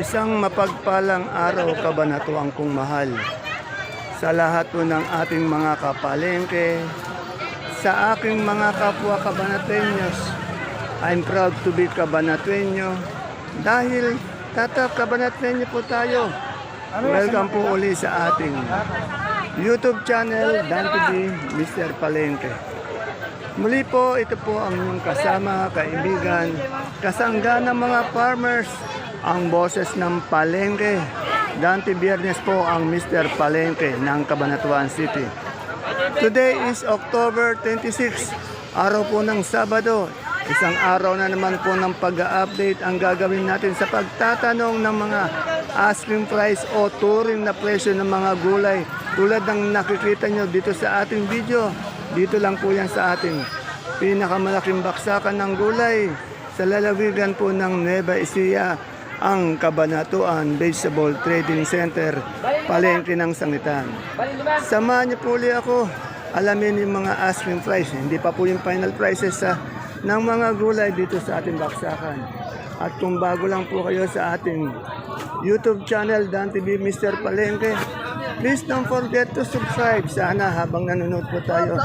Isang mapagpalang araw kabanatuang kong mahal sa lahat po ng ating mga kapalengke, sa aking mga kapwa kabanatenyos. I'm proud to be kabanatuenyo dahil tata kabanatenyo po tayo. Welcome po uli sa ating YouTube channel, Dan TV, Mr. Palengke. Muli po, ito po ang kasama, kaibigan, kasangga ng mga farmers, ang boses ng Palengke. Dante Biernes po ang Mr. Palengke ng Cabanatuan City. Today is October 26, araw po ng Sabado. Isang araw na naman po ng pag-update ang gagawin natin sa pagtatanong ng mga asking price o turing na presyo ng mga gulay. Tulad ng nakikita nyo dito sa ating video, dito lang po yan sa ating pinakamalaking baksakan ng gulay sa lalawigan po ng Nueva Ecija, ang Kabanatuan Vegetable Trading Center, palengke ng sangitan. Samahan niyo po ulit ako. Alamin yung mga asking price. Hindi pa po yung final prices sa ng mga gulay dito sa ating baksakan. At kung bago lang po kayo sa ating YouTube channel, Dan TV Mr. Palengke, please don't forget to subscribe. Sana habang nanonood po tayo,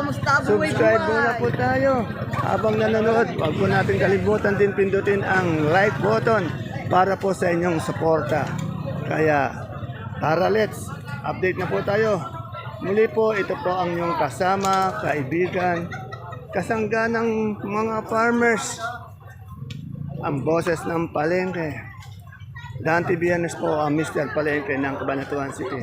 subscribe muna po tayo. Habang nanonood, huwag po natin kalimutan din pindutin ang like button para po sa inyong suporta. Kaya, tara let's, update na po tayo. Muli po, ito po ang inyong kasama, kaibigan, kasangga ng mga farmers, ang boses ng palengke. Dante Villanes po ang Mr. Palengke ng Cabanatuan City.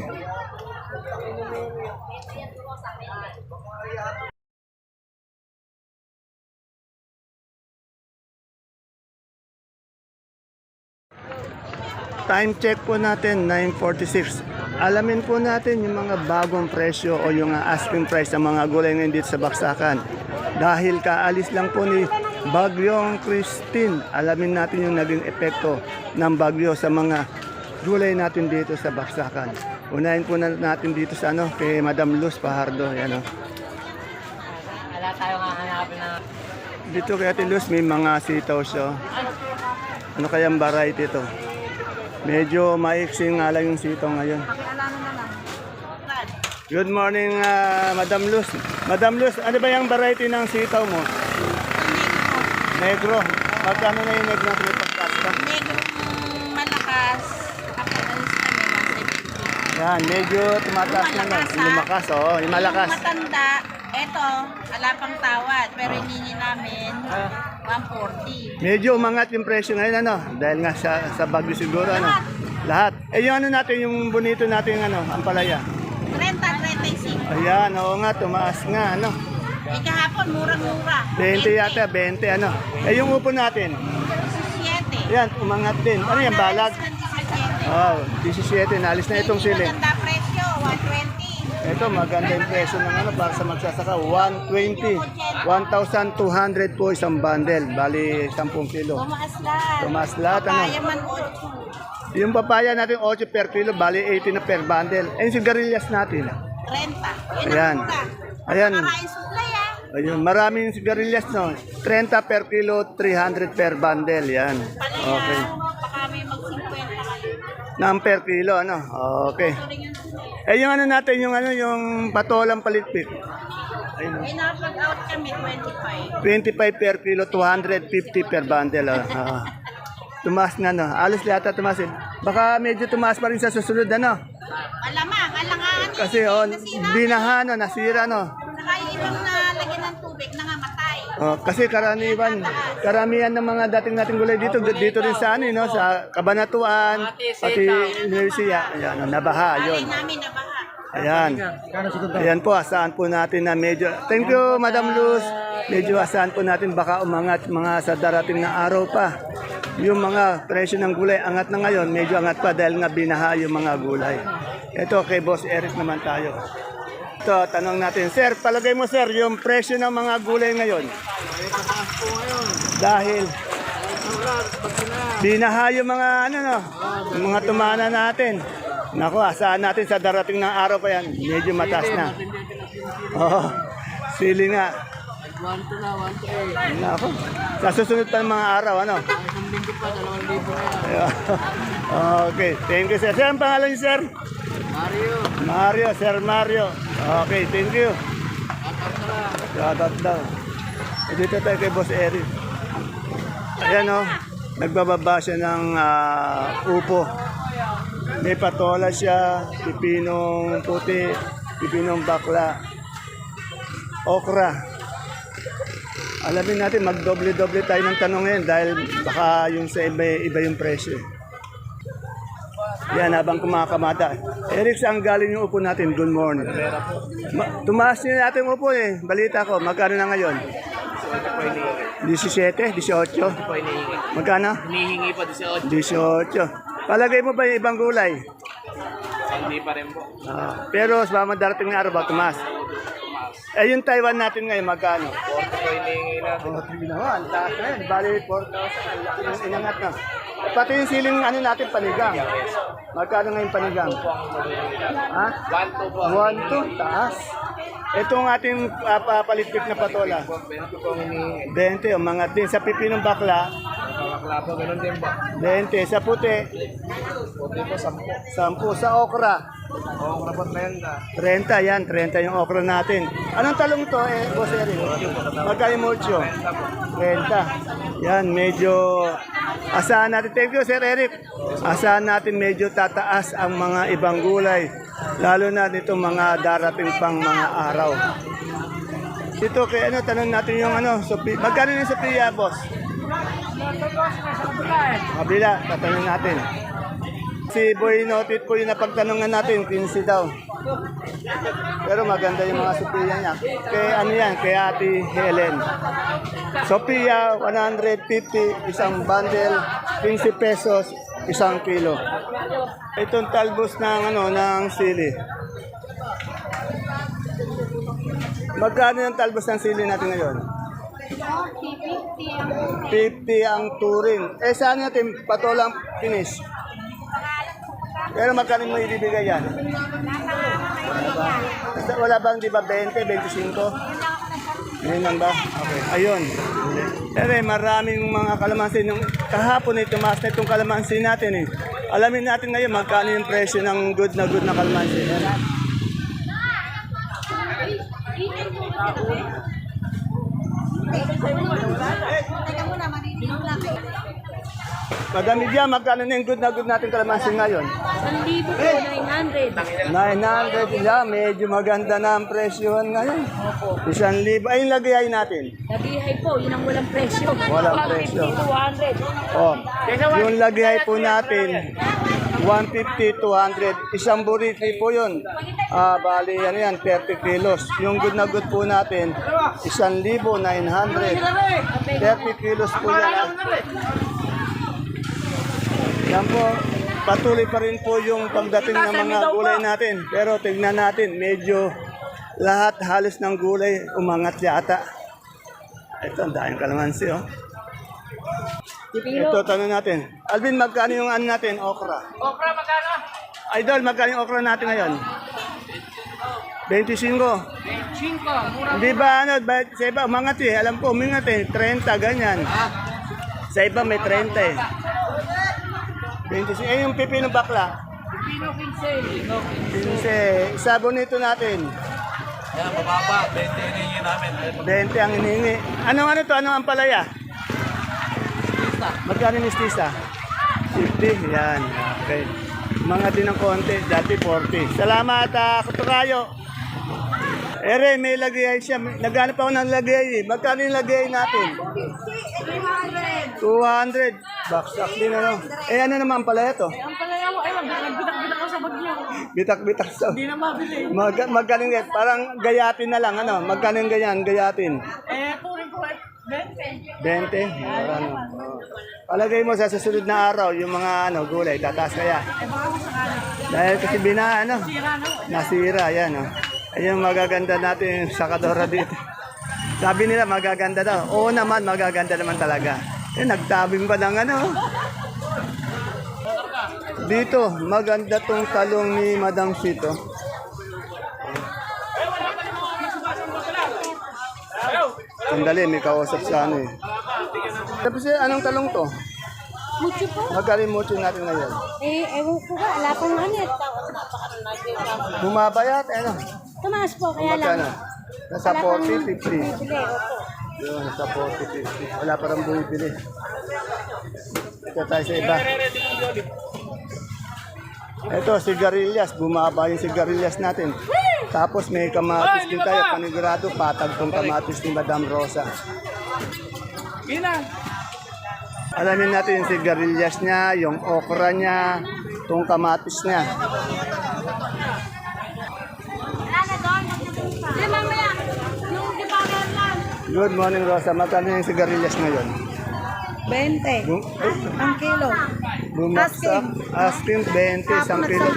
Time check po natin, 9.46. Alamin po natin yung mga bagong presyo o yung uh, asking price ng mga gulay ngayon dito sa Baksakan. Dahil kaalis lang po ni Bagyong Christine, alamin natin yung naging epekto ng bagyo sa mga gulay natin dito sa Baksakan. Unahin po na natin dito sa ano, kay Madam Luz Pahardo. Yan, oh. Wala tayong hahanapin na... Dito kay Ate Luz, may mga sitaw siya. Ano kayang variety ito? Medyo maiksi nga lang yung sitaw ngayon. Good morning, ah, Madam Luz. Madam Luz, ano ba yung variety ng sitaw mo? Negro. Magkano na yung negro natin ipagkasta? Negrong malakas, kapag alis kami, 170. Yan, medyo tumataas na na. Ha? Lumakas, oo. Yung malakas. Yung matanda, eto, wala pang tawad, pero hinihingi namin 140. Medyo umangat yung presyo ngayon, ano? Dahil nga sa, sa bagyo siguro, ano? Lahat. Eh, yung ano natin, yung bonito natin, ano, ang palaya. 30, 35. Ayan, oo nga, tumaas nga, ano? Eh kahapon, murang-mura. 20 yata, 20, ano? Eh, yung upo natin, 17. yan, umangat din. Ano yan, balag? Oh, 17, nalis na itong sili. Maganda presyo, 120. Ito, maganda yung presyo ng ano, para sa magsasaka, 120. 1,200 po isang bundle, bali 10 kilo. Tumaas lahat. Tumaas lahat, ano? Papaya man 8. Yung papaya natin, 8 per kilo, bali 80 na per bundle. Yung sigarilyas natin, 30. Ayan. Ayan. Supply ah. Ayun, maraming sigarilyas, no? 30 per kilo, 300 per bundle, yan. Palaya, Okay. baka may mag-50 kayo. Nang per kilo, ano? Okay. Eh, yung ano natin, yung ano, yung patolang palitpik. Ayun. Eh, nakapag-out kami 25. 25 per kilo, 250 per bundle. Oh. Ah. tumaas nga, no? Alos yata tumaas. eh. Baka medyo tumaas pa rin sa susunod, ano? Alamang, alangaan. Kasi, oh, binaha, no? Nasira, no? Saka yung ibang nalagyan ng tubig, nangamatay. Oh, kasi karaniwan, karamihan ng mga dating nating gulay dito, dito rin sa ano, eh, no? Sa Kabanatuan, pati Inersia. Ayan, nabaha, yun. Ayan. Ayan po, asahan po natin na medyo, thank you Madam Luz, medyo asahan po natin baka umangat mga sa darating na araw pa. Yung mga presyo ng gulay, angat na ngayon, medyo angat pa dahil nga binaha yung mga gulay. Ito kay Boss Eric naman tayo. Ito, tanong natin, Sir, palagay mo Sir, yung presyo ng mga gulay ngayon? Dahil binaha yung mga ano no, yung mga tumana natin. Nako, asahan natin sa darating ng araw pa yan. Medyo mataas na. Oo. Sili nga. 1 to na, 1 to 8. Nako. Sa susunod pa ng mga araw, ano? Isang linggo pa, 2,000 na yan. Okay, thank you, sir. Sir, ang pangalan niyo, sir? Mario, Mario, Sir Mario. Okay, thank you. Shoutout daw. E dito tayo kay Boss Eric. Ayan o, nagbababa siya ng ah, upo. May patola siya, pipinong puti, pipinong bakla, okra. Alamin natin, magdoble-doble tayo ng tanong dahil baka yung sa iba, iba yung presyo. Yan, habang kumakamata. Eric, saan galing yung upo natin? Good morning. Ma- tumaas din natin upo eh. Balita ko, magkano na ngayon? 17, 18? Po hinihingi. Magkano? Hinihingi pa 18. 18. Palagay mo ba yung ibang gulay? Hindi pa rin po. Ah, pero sa mga darating na araw ba, tumaas? Eh, yung Taiwan natin ngayon, magkano? 40 po hinihingi na. Oh, tingin naman, taas na yan. Bali, 4,000. Ang laki ng inangat na. Pati yung siling ano natin, panigang. Magkano ngayon panigang? Ha? 1 to po. 1, 2, taas. Itong ating uh, papalitpik na patola. 20 po hinihingi. 20, umangat din. Sa pipinong bakla, Po, ganun din po. 20. Sa puti, 40 po, 10. 10. Sa okra, Oo, kapot na yan na. 30. Yan, 30 yung okra natin. Anong talong to, eh, Boss Eric? Magkano mucho? 30. Yan, medyo... Asahan natin. Thank you, Sir Eric. Asahan natin medyo tataas ang mga ibang gulay. Lalo na nito mga darating pang mga araw. Dito kay ano, tanong natin yung ano, Sophia. Magkano yung Sophia, boss? Kabila, tatanong natin. Si Boy Notit po yung napagtanongan natin, 15 daw. Pero maganda yung mga Sophia niya. Kay ano yan, kay Ate Helen. Sophia, 150, isang bundle, 15 pesos, isang kilo. Itong talbos ng ano, ng sili. Magkano yung talbos ng sili natin ngayon? 50 ang turing. Eh, saan natin patolang finish? Pero magkano mo ibibigay yan? Basta Wala bang di ba 20, 25? Yun lang ba? Okay. Ayun. Pero eh, maraming mga kalamansi. Nung kahapon eh, tumaas na itong kalamansi natin eh. Alamin natin ngayon magkano yung presyo ng good na good na kalamansi. Madam Lydia, magkano na yung good na good natin kalamansi ngayon? 1,000 po, 900. 900 yeah, medyo maganda na ang presyohan ngayon. Isang libo. Ay, yung natin. Nabihay po, yun ang walang presyo. Walang presyo. 150 to 100. Oh, yung lagay po natin, 150, 200. Isang buriti po yun. Ah, bali, ano yan, 30 kilos. Yung good na good po natin, isang libo, 900. 30 kilos po yan. Yan po, patuloy pa rin po yung pagdating ng mga gulay natin. Pero tignan natin, medyo lahat halos ng gulay umangat yata. Ito, ang daming kalamansi, oh. Ito, tanong natin. Alvin, magkano yung ano natin, okra? Okra, magkano? Idol, magkano yung okra natin ngayon? 25. 5, mura. Hindi ba ano, ba, sa iba umangat eh. Alam ko, umangat eh. 30, ganyan. Sa iba may 30 eh. 25. Eh, yung pipi ng bakla. Pino 15. No, 15. Isa bonito natin. Yan, mababa. 20 hinihingi namin. 20 ang hinihingi. Anong ano to? Anong ampalaya? Magkano yung mistisa? 50. Yan. Okay. Mga din ng konti. Dati 40. Salamat, uh, Kutukayo. Ere, may lagay siya. Naghanap ako ng lagay. eh. Magkano yung lagay natin? 200. Baksak din ano. Eh, ano naman pala ito? Ang palaya mo, ay, nagbitak-bitak ko sa bagyo. Bitak-bitak sa... Hindi na mabili. Mag magkano yung Parang gayatin na lang. Ano? Magkano yung ganyan? Gayatin. Eh, turing ko, eh, 20. 20? Ano? Oh. Palagay mo sa susunod na araw, yung mga ano, gulay, tataas kaya. Dahil kasi bina, ano, nasira, yan, oh. Ayun, magaganda natin yung sakadora dito. Sabi nila, magaganda daw. Oo naman, magaganda naman talaga. Eh, nagtabing pa ng ano. Dito, maganda tong talong ni Madam Sito. Sandali, may kausap sa ano eh. Tapos eh, anong talong to? Mucho po. Magkali mucho natin ngayon. Eh, ewan ko ba, ala pang manit. Bumaba yata, ano? Tumaas po, kaya Magkano? lang. Nasa 40, 50. Bibili, opo. Yun, nasa 40, 50. Wala pa rin bumibili. Ito tayo sa iba. Ito, sigarilyas. Bumaba yung sigarilyas natin. Tapos may kamatis din tayo. Panigurado, patag tong kamatis ni Madam Rosa. Alamin natin yung sigarilyas niya, yung okra niya, tong kamatis niya. Di, mamaya. Yung di ba lang? Good morning, Rosa. Magkano yung sigarilyas ngayon? 20 Bum- eh, ang kilo. Bumagsak. Asking 20 isang kilo.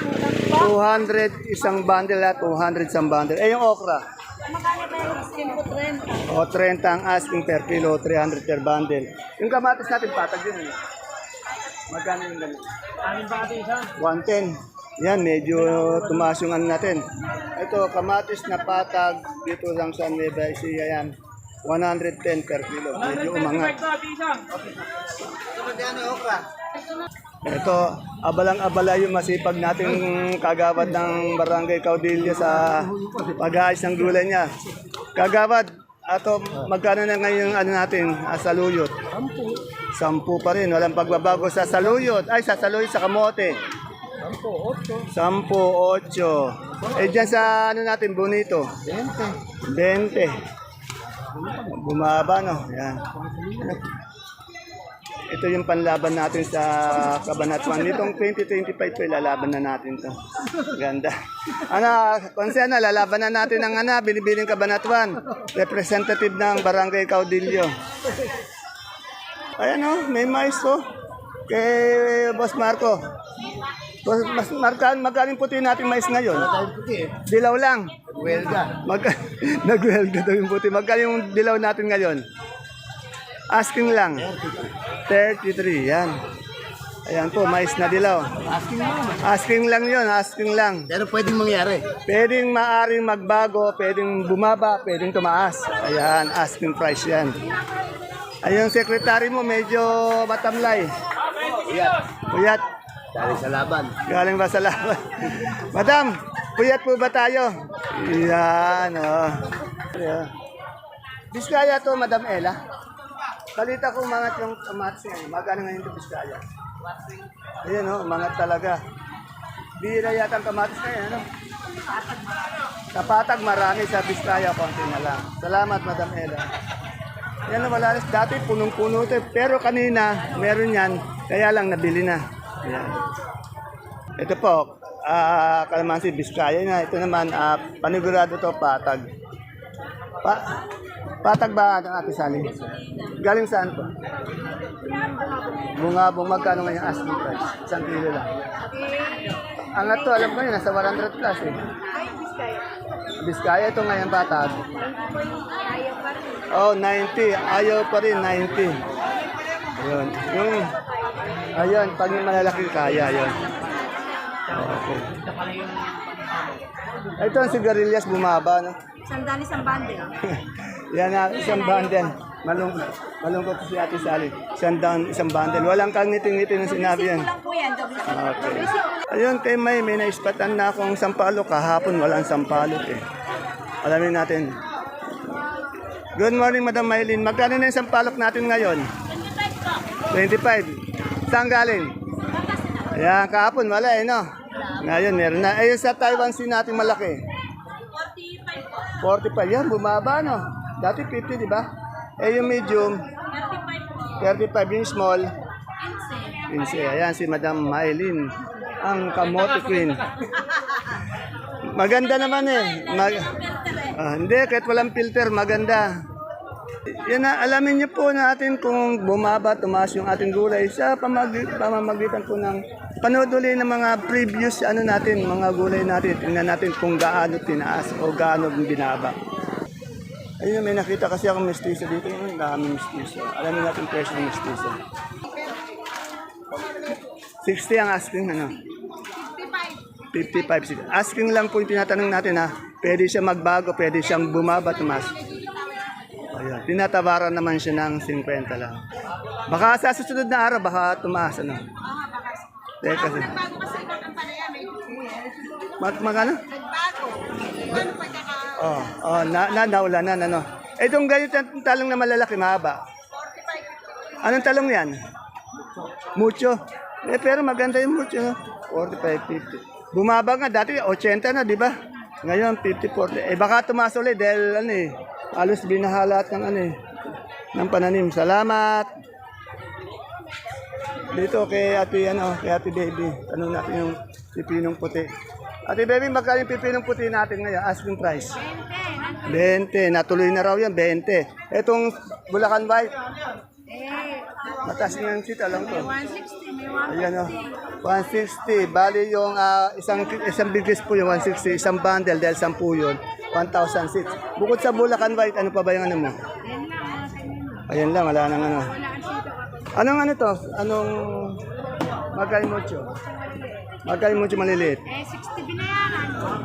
200 isang bundle at 200 isang bundle. Eh, yung okra. Magkano ba yung skin po 30? O 30 ang asking per kilo, 300 per bundle. Yung kamatis natin, patag yun. eh. Magkano yung ganun? 110. Yan, medyo tumaas yung ano natin. Ito, kamatis na patag dito lang sa Nueva Ecija yan. 110 per kilo. Medyo umangat. Ito, abalang-abala yung masipag nating kagawad ng Barangay Caudillo sa pag-aayos ng gulay niya. Kagawad, ato magkano na ngayon ano natin, ah, saluyot? Sampu. Sampu pa rin, walang pagbabago sa saluyot. Ay, sa saluyot, sa kamote. Sampu, ocho. Sampu, ocho. Eh, dyan sa ano natin, bonito? 20. 20. Bumaba, no? Yan. Ito yung panlaban natin sa Kabanatuan. Nitong 2025 po, ilalaban na natin to. Ganda. Ano, konsena, lalaban na natin ang ano, binibining Kabanatuan. Representative ng Barangay Caudillo. Ayan o, may mais to. Kay Boss Marco. Boss mas Markan, magkaling puti natin mais ngayon? Dilaw lang. Welda. Mag Nagwelda daw yung puti. Magkano yung dilaw natin ngayon? Asking lang. 33, yan. Ayan po, mais na dilaw. Asking lang. Asking lang yun, asking lang. Pero pwedeng mangyari. Pwedeng maaring magbago, pwedeng bumaba, pwedeng tumaas. Ayan, asking price yan. Ayun, secretary mo, medyo matamlay. Puyat. Puyat, Dahil sa laban. galing ba sa laban? Madam, puyat po ba tayo? Yan, oh. Ayan. Biskaya to, Madam Ella. Balita ko umangat yung kamatis ngayon. Magkano ngayon ito Biskaya? Ayan, oh, umangat talaga. Bira yata ang kamatis ngayon, ano? Sa patag marami, sa Biskaya, konti na lang. Salamat, Madam Ella. Yan na wala. Dati punong-puno ito. eh. Pero kanina, meron yan. Kaya lang nabili na. Yan. Ito po, ah kalamansi Biskaya na. Ito naman, ah, panigurado to patag. Pa patag ba ang ate Sally? Galing saan po? Bungabong magkano ngayon asking price? Isang kilo lang. Angat to, alam ko yun, nasa 100 plus eh. Biskaya ito ngayon patag. Oh, 90. Ayaw pa rin, 90. Ayun. Yung, ayun, pag yung malalaking kaya, yun. Okay. Ito ang sigarilyas bumaba, no? Sandali bundle. Yan na, isang bundle. Malung, malungkot si Ate Sally. Isang, down, isang bundle. Walang kang ngiti-ngiti ng sinabi yan. Kulang po yan, double. Okay. Ayun, kay May, may naispatan na akong sampalok. Kahapon walang sampalok eh. Alamin natin. Good morning, Madam Maylin. Magkano na yung sampalok natin ngayon? 25. Saan galing? Ayan, kahapon wala eh, no? Ngayon, meron na. Ayun sa Taiwan Sea natin malaki. 45 yan, bumaba no. Dati 50, di ba? Eh yung medium, 35 yung small. 15. Ayan si Madam Maylin, ang kamote queen. Maganda naman eh. Mag Ah, hindi, kahit walang filter, maganda. Yan na, alamin niyo po natin kung bumaba, tumaas yung ating gulay sa pamag pamamagitan po ng panood uli ng mga previous ano natin, mga gulay natin. Tingnan natin kung gaano tinaas o gaano binaba. Ayun, may nakita kasi akong mestizo dito. Yung dami mestizo. Alamin natin presyo ng mestizo. 60 ang asking ano? 55. 55. Asking lang po yung tinatanong natin ha. Pwede siya magbago, pwede siyang bumaba, tumas. Ayun. Tinatawaran naman siya ng 50 lang. Baka sa susunod na araw, baka tumaas, ano? Teka may Mag magano? Oh, oh, na, na naulanan, ano? Itong ganito ang talong na malalaki, mahaba. 45 Anong talong yan? Mucho. Eh, pero maganda yung mucho. no? 45, 50. Bumaba nga, dati 80 na, di ba? Ngayon, 50, 40. Eh, baka tumaas ulit dahil, ano eh, alos binahalat ng, ano eh, ng pananim. Salamat! Dito kay ate, ano, kay ate baby. Tanong natin yung pipinong puti. Ate baby, magkano yung pipinong puti natin ngayon? Asking price? 20. Natuloy na raw yan, 20. Etong Bulacan White, Mataas niya yung seat, alam ko. 160, may Ayan o. 160. Bali yung ah, isang isang bigis po yung 160. Isang bundle dahil 10 yun. 1,000 seats. Bukod sa Bulacan White, ano pa ba yung ano mo? Ayan lang, wala nang ano. Anong ano to? Anong magkay mucho? Magkay mucho maliliit? Eh, 60 binayaran.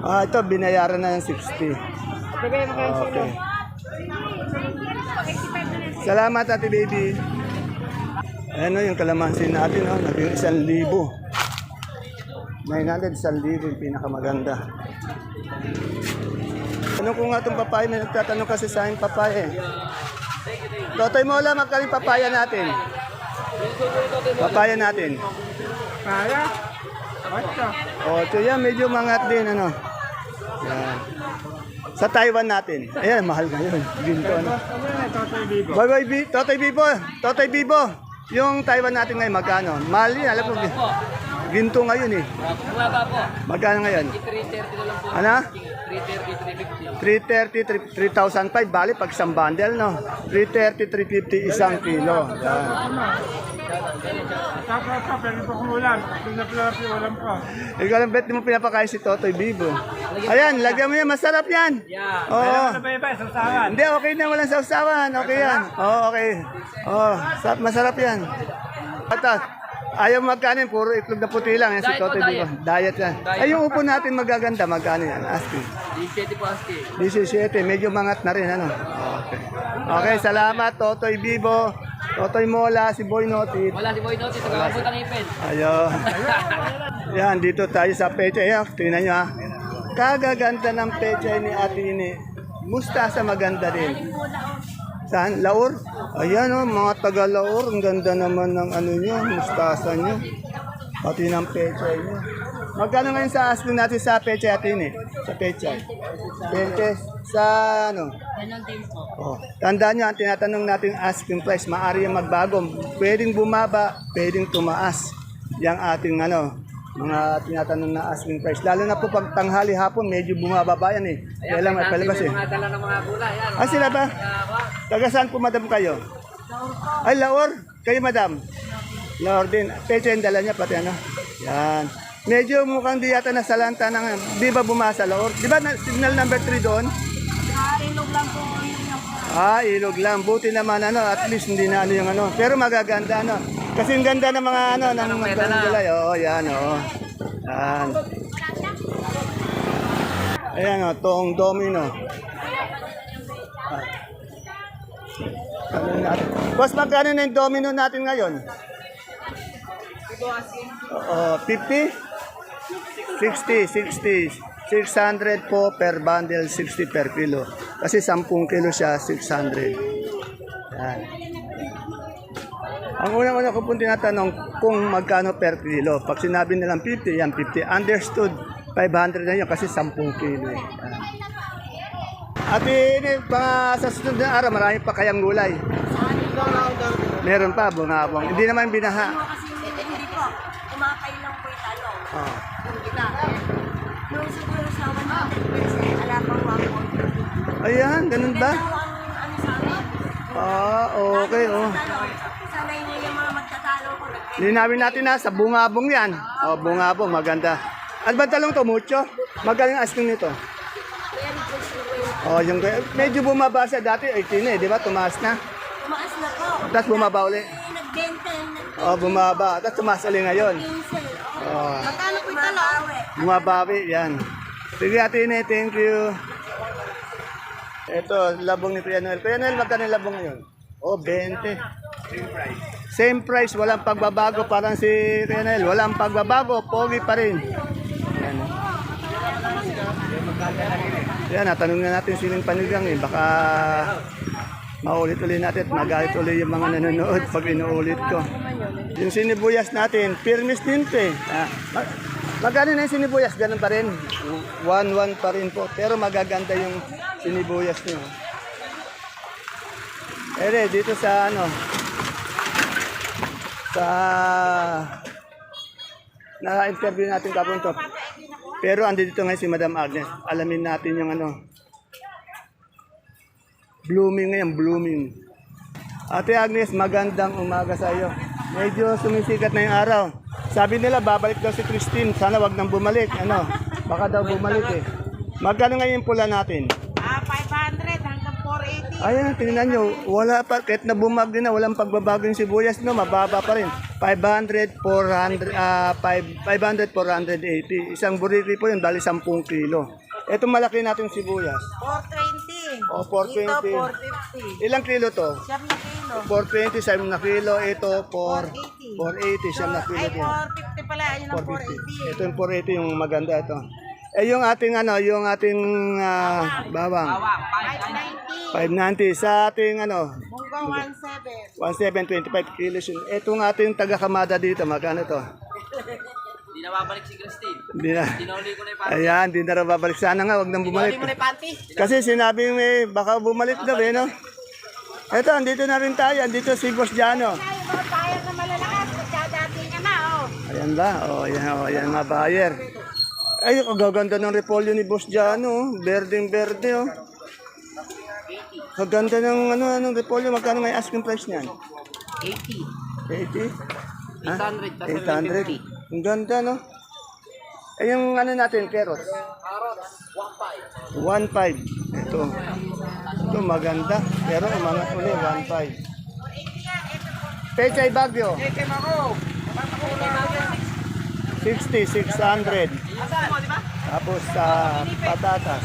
Ah, ito binayaran na ng 60. Okay. Salamat ate baby. Ano yung kalamansi natin, oh, naging isang libo. 900, isang libo yung pinakamaganda. Ano ko nga itong papaya? May nagtatanong kasi sa akin papaya eh. Totoy mo lang, magkano yung papaya natin? Papaya natin. Kaya? Ocho yan, medyo mangat din, ano. Yan. Sa Taiwan natin. Ayan, mahal ngayon. Ginto, ano. Bye bye, Bi- Totoy Bibo. Totoy Bibo. Yung Taiwan natin ngayon, magkano? Mahal yun, alam mo. Ginto ngayon eh. Bumaba po. Magkano ngayon? 330 na lang po. Ano? 330, 350. 330, 3,005. Bali, pag isang bundle, no? 330, 350, isang kilo. Yan. Tapos ka, pwede pa kumulan. Kung napilap yung ulam ka. Ikaw lang, bet mo pinapakain si Totoy Bibo. Ayan, lagyan mo yan. Masarap yan. Yeah. Oo. Ano ba iba? Sasawan. Hindi, okay na. Walang sausawan. Okay yan. Oo, okay. Oo, sa- masarap yan. At ah, ayaw magkanin, puro itlog na puti lang. Yan si Diet po, Totoy Bibo. Diet yan. Ay, yung upo natin magaganda. Magkano yan? Asking. 17 po aski. 17. Medyo mangat na rin. Ano? Okay. Okay, salamat. Totoy Bibo. Totoy Mola. Si Boy Notit. Wala si Boy Notti, tagabot ang ipin. Ayun. Yan, dito tayo sa pecha. Ayan, tingnan nyo ha. Kagaganda ng pecha ni Ate Ini. Mustasa maganda din. Saan? Laur? Ayan o, mga taga Laur. Ang ganda naman ng ano nyo, mustasa nyo. Pati ng pecha nyo. Magkano ngayon sa asking natin sa pecha Ate Ini? Sa pecha. 20 sa ano? Ganon din po. Oh, tandaan nyo, ang tinatanong natin asking price, maaari yung magbago. Pwedeng bumaba, pwedeng tumaas. Yang ating ano, mga tinatanong na asking price. Lalo na po pag tanghali hapon, medyo bumababa yan eh. Kaya lang may palabas eh. Mga dala ng mga gulay. Yan. Ah, sila ba? Taga saan po madam kayo? Ay, Laor. Kayo madam? Laor din. Pecha yung dala niya pati ano. Yan. Medyo mukhang di yata nasalanta ng, di ba bumasa Laor? Di ba na, signal number 3 doon? Ah, ilog lang. Buti naman ano, at least hindi na ano yung ano. Pero magaganda ano. Kasi ang ganda ng mga ano, ng mga gulay. Oo, yan, oo. Yan. Ayan o, toong domino. Ah. Ano natin? Boss, magkano na yung domino natin ngayon? Oo, 50? 60, 60. 600 po per bundle, 60 per kilo. Kasi 10 kilo siya, 600. Yan. Ang unang-una ko pong tinatanong kung magkano per kilo. Pag sinabi nilang 50, yan 50. Understood, 500 na yun kasi 10 kilo. Yan. At ini, mga sa susunod na araw, marami pa kayang gulay. Meron pa, bungabong. Hindi naman binaha. Hindi po. Kumapay lang po yung talong. Oh. Yung gita. Nung siguro sa 100%, ala pang wako. Ayan, ganun ba? Ano sa amin. Ah, okay, oh. Sanay niyo yung mga magtatalo ko. Linawin natin na sa bungabong yan. Oh, bungabong, maganda. At ba talong to, mucho? Magaling asking nito. Oh, yung medyo bumaba siya dati, 18 eh, di ba? Tumaas na. Tumaas na po. Tapos bumaba uli. Nagbenta. Oh, bumaba. Tapos tumaas uli ngayon. Pinsel. Oh, Magkano po yung talong? bumabawi, yan. Sige, Atine, thank you. Ito, labong ni Kuya Noel. Kuya Noel, magkano yung labong ngayon? Oh, 20. Same price. Same price, walang pagbabago. Parang si Kuya Noel, walang pagbabago. Pogi pa rin. Yan. Yan, natanong na natin siling panigang eh. Baka maulit-ulit natin at magalit ulit yung mga nanonood pag inuulit ko. Yung sinibuyas natin, firmis din to eh. Ah, magkano na yung sinibuyas? Ganun pa rin. 1-1 pa rin po. Pero magaganda yung sinibuyas nyo. Ere, dito sa ano, sa na-interview natin kapon to. Pero andito ngayon si Madam Agnes. Alamin natin yung ano, blooming ngayon, blooming. Ate Agnes, magandang umaga sa iyo. Medyo sumisikat na yung araw. Sabi nila, babalik daw si Christine. Sana wag nang bumalik. Ano? Baka daw bumalik eh. Magkano ngayon yung pula natin? Ah, 500 hanggang 480. Ayan, tingnan nyo. Wala pa. Kahit na bumagyo na, walang pagbabago yung sibuyas, no? Mababa pa rin. 500, 400, ah, 5, 500, 480. Isang buriki po yun, dali 10 kilo. Ito malaki natin sibuyas. 420. O, 420. Dito, 450. Ilang kilo to? Siyam na kilo. 420, siyam na kilo. Ito, 4, 480, siyam na kilo Ay, din. 450 pala. Ayun ang 450. 480. Ito yung 480, yung maganda ito. Eh, yung ating ano, yung ating ah, bawang. 590. 590 sa ating ano, Munggo 17. 1725 kilos yun. Itong ating taga-kamada dito, magkano to? Hindi na babalik si Christine. Hindi na. Tinuli ko na yung panty. Ayan, hindi na raw babalik. Sana nga, wag nang bumalik. Tinuli mo na yung panty. Kasi sinabi mo eh, baka bumalik daw eh, no? Ito, andito na rin tayo. Andito si Boss Jano. Ay, mga payag na malalakas. Magdadati ka na, oh. Ayan ba? O, oh, ayan, oh, ayan nga buyer. Ay, ang gaganda ng repolyo ni Boss Jano. oh. Berdeng berde, oh. Kaganda ng ano, anong repolyo. Magkano nga yung asking price niyan? 80. 80? Ha? 800, tapos 800. Ang ganda, no? Eh, yung ano natin, carrots? Carrots, 1.5. 1.5. Ito. Ito, maganda. Pero umangat uli, 1.5. Pechay Bagyo. 60, 600. Tapos sa patatas.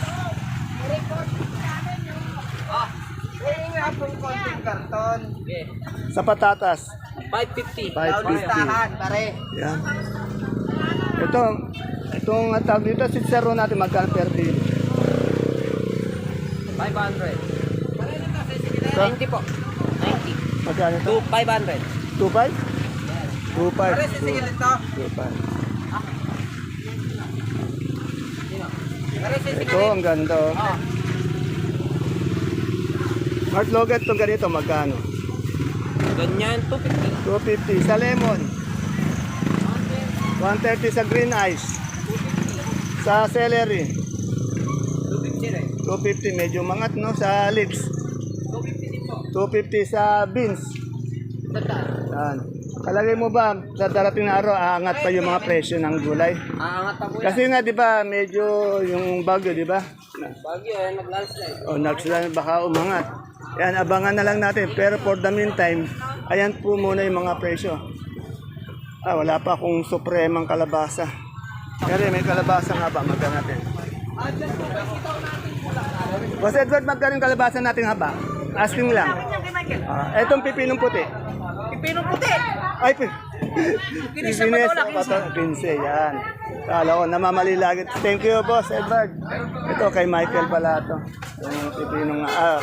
Okay. Sa patatas, 550. 550. pare. Yan. Ito, itong tawag dito, si Zero natin magkano per kilo. 500. Ito, 90 po. 90. magkano ito? 2, 500. 2.5? 2.5. ito. 2.5. Ito, ang ganda. Oh. Ah. Mark Logan, itong ganito, magkano? Ganyan, 250. 250 sa lemon. 130 sa green ice. Sa celery. 250 rin. 250, medyo mangat no sa lips. 250 din po. 250 sa beans. Tandaan. Yan. Kalagay mo ba sa darating na araw, aangat pa yung mga presyo ng gulay? Aangat pa po yan. Kasi nga, di ba, medyo yung bagyo, di ba? Bagyo eh, nag-landslide. O, nagsila, baka umangat. Yan, abangan na lang natin. Pero for the meantime, ayan po muna yung mga presyo. Ah, wala pa akong supremang kalabasa. Pero may kalabasa nga ba? Magka natin. Boss Edward, magkano yung kalabasa natin haba? Asking lang. Ah, etong pipinong puti. Pipinong puti! Ay, pi. Kinis Pipines, patola, kinis. pinse, yan. Kala ko, namamali lagi. Thank you, boss Edward. Ito, kay Michael pala ito. Yung pipinong, ah,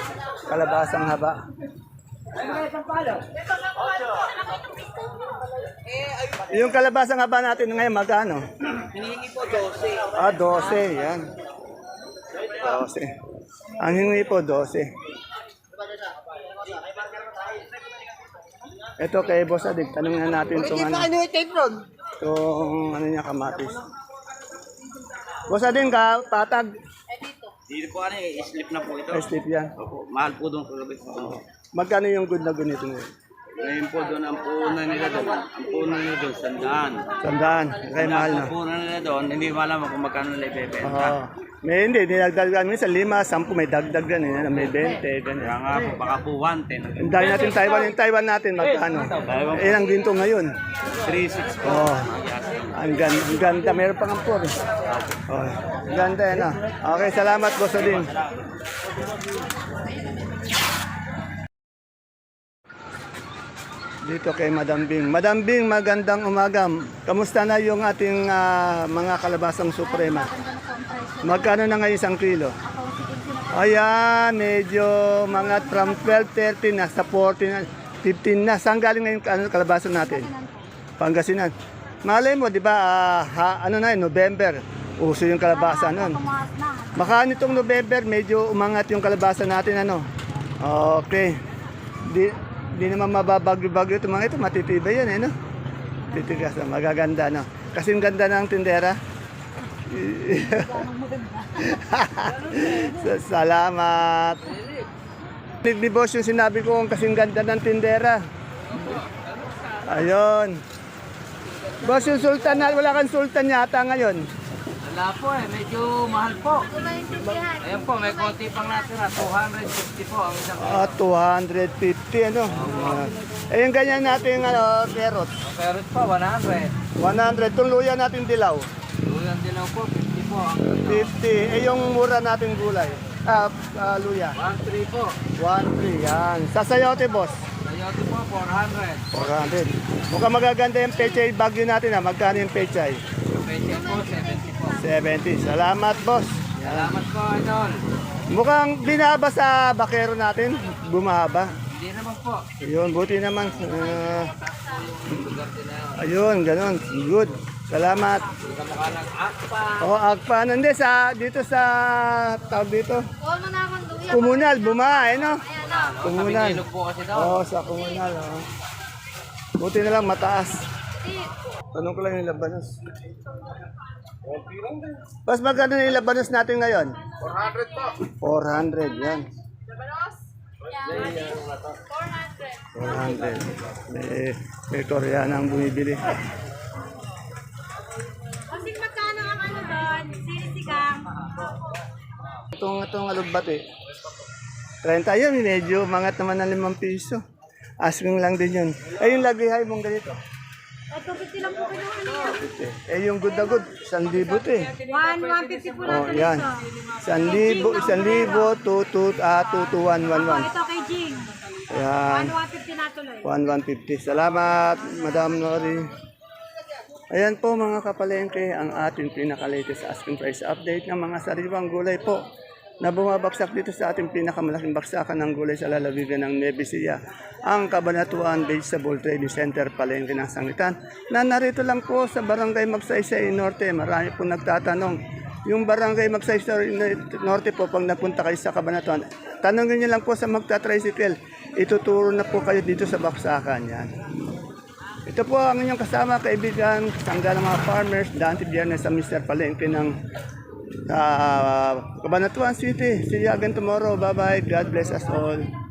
kalabasang haba. Yung kalabasang haba natin ngayon, magkano? Hinihingi po 12. Ah, 12, yan. 12. Ang hingi po, 12. Ito kay Boss Adig, tanong na natin itong ano. Ano yung tape ron? Itong ano niya, kamatis. Boss Adig ka, patag. Dito po ano eh, slip na po ito. Ay, slip yan. Opo, mahal po doon kagabi. Magkano yung good na ganito ngayon? Ngayon po doon, ang puhunan nila doon, ang puhunan nila doon, sandaan. Tandaan, kay mahal na. Ang puhunan nila doon, hindi mo alam kung magkano nila ibebenta. Oo. May hindi, dinagdagan minsan lima, sampu, may dagdag gan, eh, may 20, ganyan. Kaya nga po, baka po 110. Ang dahil natin Taiwan, yung Taiwan natin, magkano? Eh, ang ginto ngayon. 3.6 po. Oo. Yes. Ang ganda, ang ganda. Meron pang ampor. eh. Oh, ang ganda yan ah. Okay, salamat boss Odin. Dito kay Madam Bing. Madam Bing, magandang umaga. Kamusta na yung ating ah, mga kalabasang suprema? Magkano na ngayon isang kilo? Ayan, medyo mga from 12.30 na sa 14 na, 15 na. Saan galing ngayon ano, kalabasa natin? Pangasinan. Malay mo, di ba, ah, ha- ano na yun, November. Uso yung kalabasa nun. Baka nitong November, medyo umangat yung kalabasa natin, ano. Okay. Di, di naman mababagyo-bagyo ito mga ito, matitibay yan, eh, no? Titigas, ah, magaganda, no? Kasing ganda ng tindera. Sa- Salamat. Boss yung sinabi ko kung kasing ganda ng tindera. Ayun. Boss, yung sultan na, wala kang sultan yata ngayon. Wala po eh, medyo mahal po. Ayan po, may konti pang natira. 250 po ang isang Ah, 250, ano? Ah. eh, yung ganyan natin, ano, carrot. Pero po, 100. 100. Itong luya natin dilaw. Lulang dilaw po, 50 po ang 50. Eh, yung mura natin gulay. Ah, ah, luya. 1-3 po. 1.3, yan. Sa sayote, boss. Sayote po, 400. 400. Mukhang magaganda yung pechay bagyo natin, ha? Magkano yung pechay? Peche po, 70 po. 70. Salamat, boss. Salamat po, idol. Mukhang binaba sa bakero natin. Bumaba. Hindi naman po. Ayun, buti naman. Ah, ayun, ganun. Good. Salamat. Hindi ka mukha ng akpa. O, agpa. Hindi, sa, dito sa, tawag dito. Kumunal, bumae, no? Kumunal. Oo, sa kumunal. Oh. Buti na lang, mataas. Tanong ko lang yung labanos. Mas magkano na yung labanos natin ngayon? 400 po. 400, yan. 400. May, may koreana ang bumibili. Kasi magkano ang ano doon? Sisigang. Itong, itong alugbati. 30 yun, medyo mangat naman ng 5 piso. Asking lang din yun. Eh, yung lagihay mong ganito. Ito, 50 lang po ano yan. Eh, yung good na good, 1,000 to eh. 1, 150 po Oh, natin yan. ito. 1,000, 1,000, 2, 2, ah, 2, 2, 1, 1, 1. Ito kay Jing. Ayan, 1, 150 na tuloy. 1, 150. Salamat, Madam Nori. Ayan po mga kapalengke, ang ating pinaka-latest asking price update ng mga sariwang gulay po na bumabagsak dito sa ating pinakamalaking baksakan ng gulay sa lalawigan ng Nevesia, ang Kabanatuan Vegetable Trading Center Palengke ng Sangitan na narito lang po sa Barangay Magsaysay Norte. Marami po nagtatanong. Yung Barangay Magsaysay Norte po, pag nagpunta kayo sa Kabanatuan, tanongin niyo lang po sa magta-tricycle. Ituturo na po kayo dito sa baksakan. Yan. Ito po ang inyong kasama, kaibigan, sangga ng mga farmers, Dante Biernes sa Mr. Palengke ng uh, Cabanatuan City. See you again tomorrow. Bye-bye. God bless us all.